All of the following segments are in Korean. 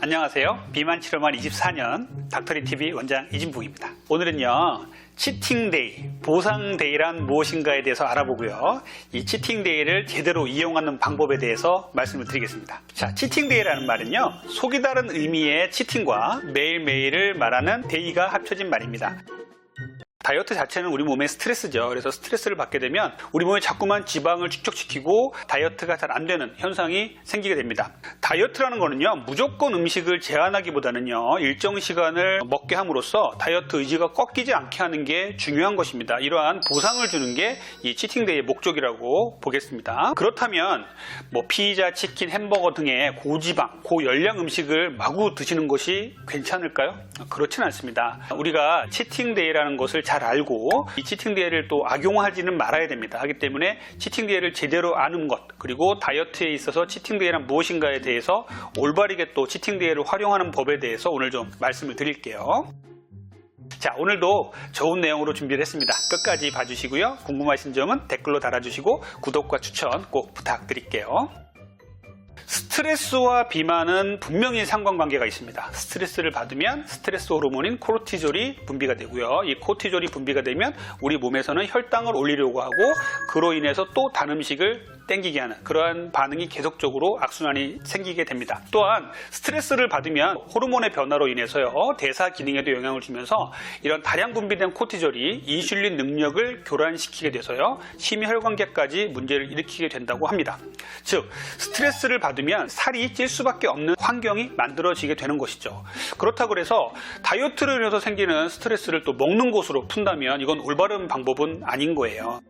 안녕하세요. 비만 치료만 24년 닥터리 TV 원장 이진붕입니다. 오늘은요. 치팅데이, 보상데이란 무엇인가에 대해서 알아보고요. 이 치팅데이를 제대로 이용하는 방법에 대해서 말씀을 드리겠습니다. 자, 치팅데이라는 말은요. 속이 다른 의미의 치팅과 매일매일을 말하는 데이가 합쳐진 말입니다. 다이어트 자체는 우리 몸의 스트레스죠. 그래서 스트레스를 받게 되면 우리 몸에 자꾸만 지방을 축적시키고 다이어트가 잘 안 되는 현상이 생기게 됩니다. 다이어트라는 거는요, 무조건 음식을 제한하기보다는요, 일정 시간을 먹게 함으로써 다이어트 의지가 꺾이지 않게 하는 게 중요한 것입니다. 이러한 보상을 주는 게 이 치팅데이의 목적이라고 보겠습니다. 그렇다면 뭐 피자, 치킨, 햄버거 등의 고지방, 고열량 음식을 마구 드시는 것이 괜찮을까요? 그렇지는 않습니다. 우리가 치팅데이라는 것을 잘 알고 이 치팅데이를 또 악용하지는 말아야 됩니다. 하기 때문에 치팅데이를 제대로 아는 것 그리고 다이어트에 있어서 치팅데이란 무엇인가에 대해서 올바르게 또 치팅데이를 활용하는 법에 대해서 오늘 좀 말씀을 드릴게요. 자, 오늘도 좋은 내용으로 준비를 했습니다. 끝까지 봐주시고요. 궁금하신 점은 댓글로 달아주시고 구독과 추천 꼭 부탁드릴게요. 스트레스와 비만은 분명히 상관관계가 있습니다. 스트레스를 받으면 스트레스 호르몬인 코르티졸이 분비가 되고요. 이 코르티졸이 분비가 되면 우리 몸에서는 혈당을 올리려고 하고 그로 인해서 또 단 음식을 땡기게 하는 그러한 반응이 계속적으로 악순환이 생기게 됩니다. 또한 스트레스를 받으면 호르몬의 변화로 인해서요 대사 기능에도 영향을 주면서 이런 다량 분비된 코르티졸이 인슐린 능력을 교란시키게 돼서요 심혈관계까지 문제를 일으키게 된다고 합니다. 즉 스트레스를 받으면 살이 찔 수밖에 없는 환경이 만들어지게 되는 것이죠. 그렇다고 해서 다이어트로 인해서 생기는 스트레스를 또 먹는 것으로 푼다면 이건 올바른 방법은 아닌 거예요.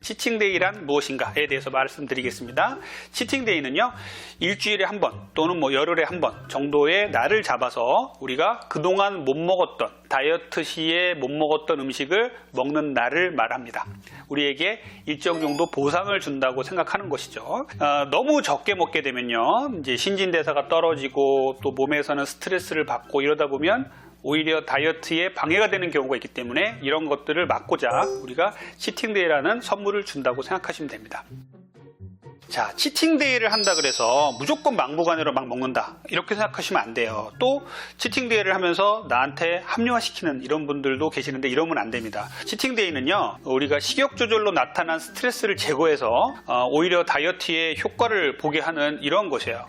치팅데이란 무엇인가에 대해서 말씀드리겠습니다. 치팅데이는요, 일주일에 한 번 또는 뭐 열흘에 한 번 정도의 날을 잡아서 우리가 그동안 못 먹었던 다이어트 시에 못 먹었던 음식을 먹는 날을 말합니다. 우리에게 일정 정도 보상을 준다고 생각하는 것이죠. 어, 너무 적게 먹게 되면요, 이제 신진대사가 떨어지고 또 몸에서는 스트레스를 받고 이러다 보면 오히려 다이어트에 방해가 되는 경우가 있기 때문에 이런 것들을 막고자 우리가 치팅데이라는 선물을 준다고 생각하시면 됩니다. 자, 치팅데이를 한다 그래서 무조건 막무가내로 막 먹는다. 이렇게 생각하시면 안 돼요. 또 치팅데이를 하면서 나한테 합리화시키는 이런 분들도 계시는데 이러면 안 됩니다. 치팅데이는요, 우리가 식욕 조절로 나타난 스트레스를 제거해서 어, 오히려 다이어트에 효과를 보게 하는 이런 것이에요.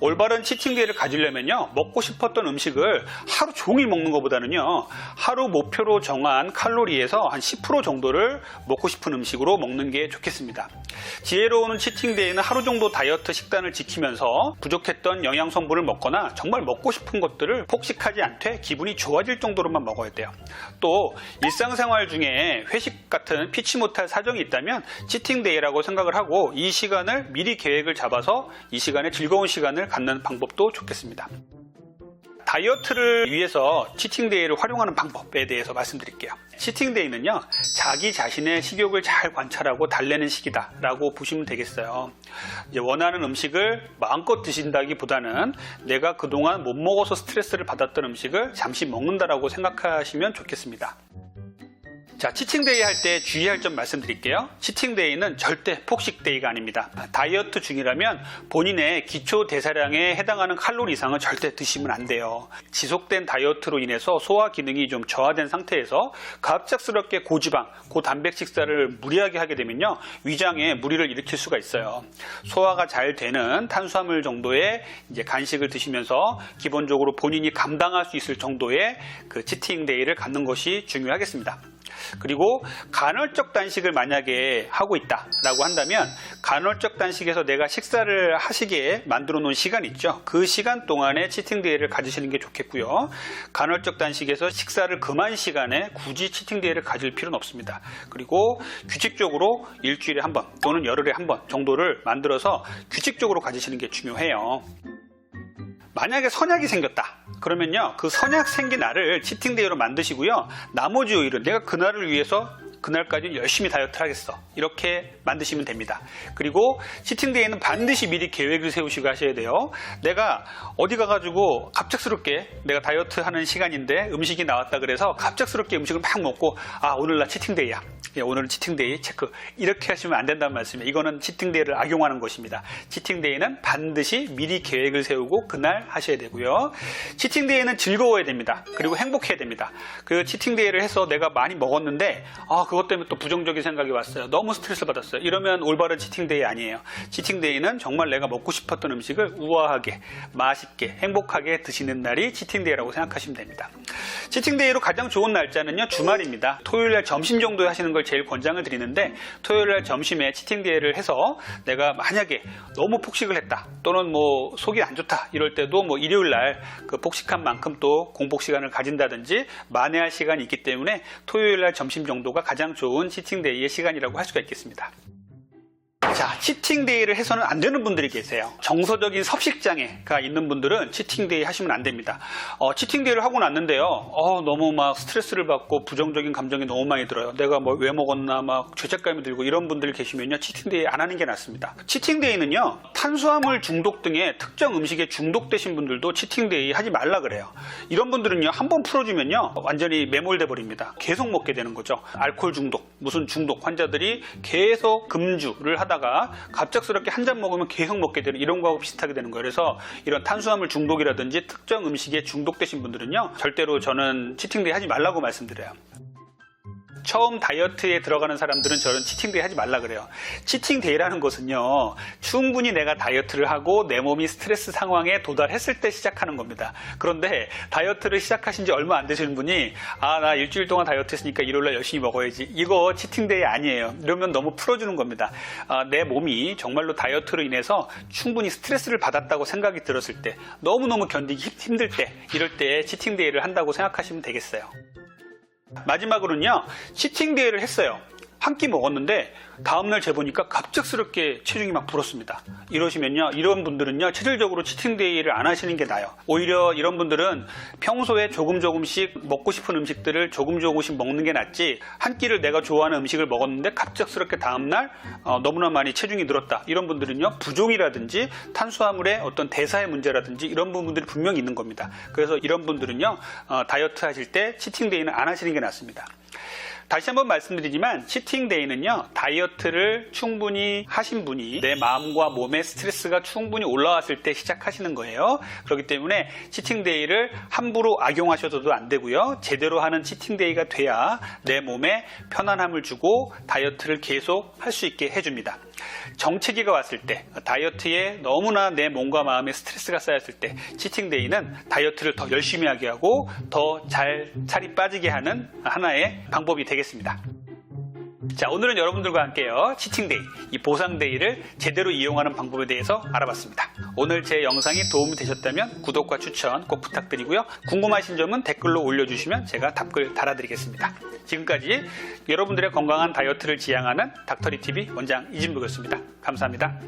올바른 치팅 데이를 가지려면요 먹고 싶었던 음식을 하루 종일 먹는 것보다는요 하루 목표로 정한 칼로리에서 한 10% 정도를 먹고 싶은 음식으로 먹는 게 좋겠습니다. 지혜로운 치팅 데이는 하루 정도 다이어트 식단을 지키면서 부족했던 영양 성분을 먹거나 정말 먹고 싶은 것들을 폭식하지 않되 기분이 좋아질 정도로만 먹어야 돼요. 또 일상생활 중에 회식 같은 피치 못할 사정이 있다면 치팅 데이라고 생각을 하고 이 시간을 미리 계획을 잡아서 이 시간에 즐거운 시간을 갖는 방법도 좋겠습니다. 다이어트를 위해서 치팅데이를 활용하는 방법에 대해서 말씀드릴게요. 치팅데이는요, 자기 자신의 식욕을 잘 관찰하고 달래는 시기다 라고 보시면 되겠어요. 이제 원하는 음식을 마음껏 드신다기 보다는 내가 그동안 못 먹어서 스트레스를 받았던 음식을 잠시 먹는다라고 생각하시면 좋겠습니다. 자, 치팅데이 할 때 주의할 점 말씀드릴게요. 치팅데이는 절대 폭식데이가 아닙니다. 다이어트 중이라면 본인의 기초 대사량에 해당하는 칼로리 이상은 절대 드시면 안 돼요. 지속된 다이어트로 인해서 소화 기능이 좀 저하된 상태에서 갑작스럽게 고지방, 고단백 식사를 무리하게 하게 되면요. 위장에 무리를 일으킬 수가 있어요. 소화가 잘 되는 탄수화물 정도의 이제 간식을 드시면서 기본적으로 본인이 감당할 수 있을 정도의 그 치팅데이를 갖는 것이 중요하겠습니다. 그리고 간헐적 단식을 만약에 하고 있다라고 한다면 간헐적 단식에서 내가 식사를 하시기에 만들어 놓은 시간 있죠. 그 시간 동안에 치팅데이를 가지시는 게 좋겠고요. 간헐적 단식에서 식사를 금한 시간에 굳이 치팅데이를 가질 필요는 없습니다. 그리고 규칙적으로 일주일에 한 번 또는 열흘에 한 번 정도를 만들어서 규칙적으로 가지시는 게 중요해요. 만약에 선약이 생겼다. 그러면요, 그 선약 생긴 날을 치팅 데이로 만드시고요. 나머지 요일은 내가 그날을 위해서 그날까지 열심히 다이어트를 하겠어. 이렇게 만드시면 됩니다. 그리고 치팅데이는 반드시 미리 계획을 세우시고 하셔야 돼요. 내가 어디 가가지고 갑작스럽게 내가 다이어트 하는 시간인데 음식이 나왔다 그래서 갑작스럽게 음식을 막 먹고 아 오늘 나 치팅데이야. 예, 오늘은 치팅데이 체크. 이렇게 하시면 안 된다는 말씀이에요. 이거는 치팅데이를 악용하는 것입니다. 치팅데이는 반드시 미리 계획을 세우고 그날 하셔야 되고요. 치팅데이는 즐거워야 됩니다. 그리고 행복해야 됩니다. 그 치팅데이를 해서 내가 많이 먹었는데 아 그것 때문에 또 부정적인 생각이 왔어요. 너무 스트레스 받았어요. 이러면 올바른 치팅데이 아니에요. 치팅데이는 정말 내가 먹고 싶었던 음식을 우아하게, 맛있게, 행복하게 드시는 날이 치팅데이라고 생각하시면 됩니다. 치팅데이로 가장 좋은 날짜는요 주말입니다. 토요일 날 점심 정도에 하시는 걸 제일 권장을 드리는데 토요일 날 점심에 치팅 데이를 해서 내가 만약에 너무 폭식을 했다 또는 뭐 속이 안 좋다 이럴 때도 뭐 일요일 날 그 폭식한 만큼 또 공복 시간을 가진다든지 만회할 시간이 있기 때문에 토요일 날 점심 정도가 가장 좋은 치팅 데이의 시간이라고 할 수가 있겠습니다. 자, 치팅데이를 해서는 안 되는 분들이 계세요. 정서적인 섭식장애가 있는 분들은 치팅데이 하시면 안 됩니다. 어, 치팅데이를 하고 났는데요. 어, 너무 막 스트레스를 받고 부정적인 감정이 너무 많이 들어요. 내가 뭐 왜 먹었나 막 죄책감이 들고 이런 분들 계시면요. 치팅데이 안 하는 게 낫습니다. 치팅데이는요. 탄수화물 중독 등의 특정 음식에 중독되신 분들도 치팅데이 하지 말라 그래요. 이런 분들은요. 한 번 풀어주면요. 완전히 매몰돼 버립니다. 계속 먹게 되는 거죠. 알코올 중독, 무슨 중독 환자들이 계속 금주를 하다가 갑작스럽게 한 잔 먹으면 계속 먹게 되는 이런 거하고 비슷하게 되는 거예요. 그래서 이런 탄수화물 중독이라든지 특정 음식에 중독되신 분들은요. 절대로 저는 치팅데이 하지 말라고 말씀드려요. 처음 다이어트에 들어가는 사람들은 저는 치팅데이 하지 말라 그래요. 치팅데이라는 것은요, 충분히 내가 다이어트를 하고 내 몸이 스트레스 상황에 도달했을 때 시작하는 겁니다. 그런데 다이어트를 시작하신 지 얼마 안 되시는 분이, 아, 나 일주일 동안 다이어트 했으니까 일요일날 열심히 먹어야지. 이거 치팅데이 아니에요. 이러면 너무 풀어주는 겁니다. 아, 내 몸이 정말로 다이어트로 인해서 충분히 스트레스를 받았다고 생각이 들었을 때, 너무너무 견디기 힘- 힘들 때, 이럴 때 치팅데이를 한다고 생각하시면 되겠어요. 마지막으로는요, 치팅 데이를 했어요. 한 끼 먹었는데, 다음날 재보니까 갑작스럽게 체중이 막 불었습니다. 이러시면요, 이런 분들은요, 체질적으로 치팅데이를 안 하시는 게 나아요. 오히려 이런 분들은 평소에 조금 조금씩 먹고 싶은 음식들을 조금 조금씩 먹는 게 낫지, 한 끼를 내가 좋아하는 음식을 먹었는데 갑작스럽게 다음날 어, 너무나 많이 체중이 늘었다. 이런 분들은요, 부종이라든지 탄수화물의 어떤 대사의 문제라든지 이런 부분들이 분명히 있는 겁니다. 그래서 이런 분들은요, 어, 다이어트 하실 때 치팅데이는 안 하시는 게 낫습니다. 다시 한번 말씀드리지만 치팅데이는요 다이어트를 충분히 하신 분이 내 마음과 몸의 스트레스가 충분히 올라왔을 때 시작하시는 거예요. 그렇기 때문에 치팅데이를 함부로 악용하셔도 안 되고요. 제대로 하는 치팅데이가 돼야 내 몸에 편안함을 주고 다이어트를 계속 할 수 있게 해줍니다 정체기가 왔을 때 다이어트에 너무나 내 몸과 마음에 스트레스가 쌓였을 때 치팅데이는 다이어트를 더 열심히 하게 하고 더 잘 살이 빠지게 하는 하나의 방법이 되겠습니다. 자, 오늘은 여러분들과 함께요. 치팅데이, 이 보상데이를 제대로 이용하는 방법에 대해서 알아봤습니다. 오늘 제 영상이 도움이 되셨다면 구독과 추천 꼭 부탁드리고요. 궁금하신 점은 댓글로 올려주시면 제가 답글 달아드리겠습니다. 지금까지 여러분들의 건강한 다이어트를 지향하는 닥터리TV 원장 이진복이었습니다. 감사합니다.